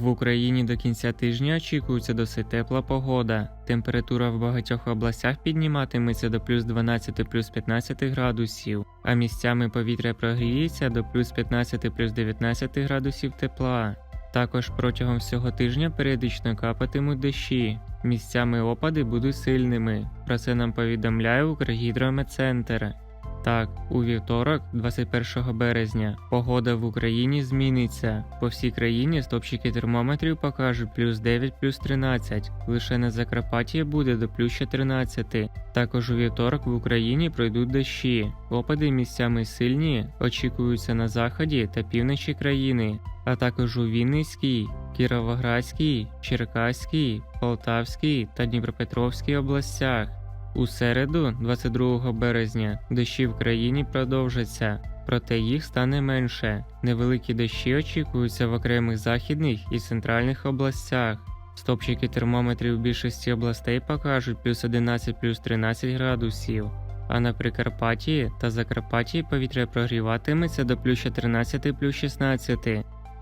В Україні до кінця тижня очікується досить тепла погода. Температура в багатьох областях підніматиметься до плюс 12 плюс 15 градусів, а місцями повітря прогріється до плюс 15 плюс 19 градусів тепла. Також протягом всього тижня періодично капатимуть дощі. Місцями опади будуть сильними. Про це нам повідомляє Укргідрометцентр. Так, у вівторок, 21 березня, погода в Україні зміниться. По всій країні стопчики термометрів покажуть плюс 9, плюс 13. Лише на Закарпатті буде до плюс 14. Також у вівторок в Україні пройдуть дощі. Опади місцями сильні очікуються на заході та півночі країни, а також у Вінницькій, Кіровоградській, Черкаській, Полтавській та Дніпропетровській областях. У середу, 22 березня, дощі в країні продовжаться, проте їх стане менше. Невеликі дощі очікуються в окремих західних і центральних областях. Стопчики термометрів в більшості областей покажуть плюс 11 плюс 13 градусів. А на Прикарпатті та Закарпатті повітря прогріватиметься до плюс 14 плюс 16.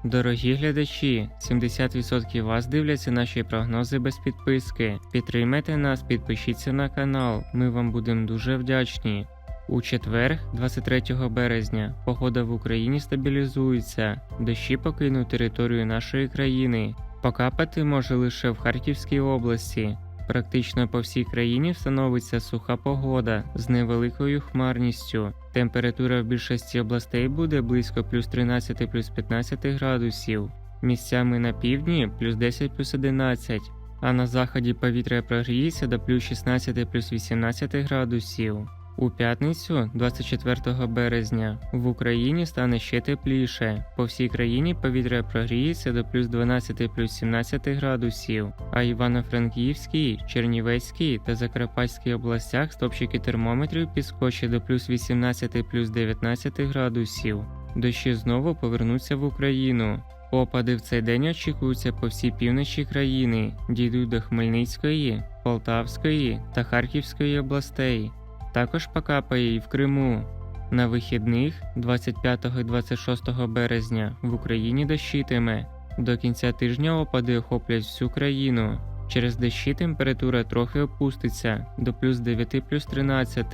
Дорогі глядачі, 70% вас дивляться наші прогнози без підписки. Підтримайте нас, підпишіться на канал, ми вам будемо дуже вдячні. У четвер, 23 березня, погода в Україні стабілізується, дощі покинуть територію нашої країни. Покапати може лише в Харківській області. Практично по всій країні встановиться суха погода з невеликою хмарністю. Температура в більшості областей буде близько плюс 13 плюс 15 градусів. Місцями на півдні плюс 10 плюс 11, а на заході повітря прогріється до плюс 16 плюс 18 градусів. У п'ятницю, 24 березня, в Україні стане ще тепліше. По всій країні повітря прогріється до плюс 12 плюс 17 градусів, а Івано-Франківській, Чернівецькій та Закарпатській областях стопчики термометрів підскочать до плюс 18 плюс 19 градусів. Дощі знову повернуться в Україну. Опади в цей день очікуються по всій півночі країни, дійдуть до Хмельницької, Полтавської та Харківської областей. Також покапає і в Криму. На вихідних 25 і 26 березня в Україні дощитиме. До кінця тижня опади охоплять всю країну. Через дощі температура трохи опуститься до плюс 9 плюс 13.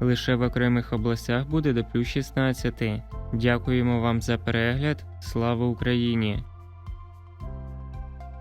Лише в окремих областях буде до плюс 16. Дякуємо вам за перегляд. Слава Україні!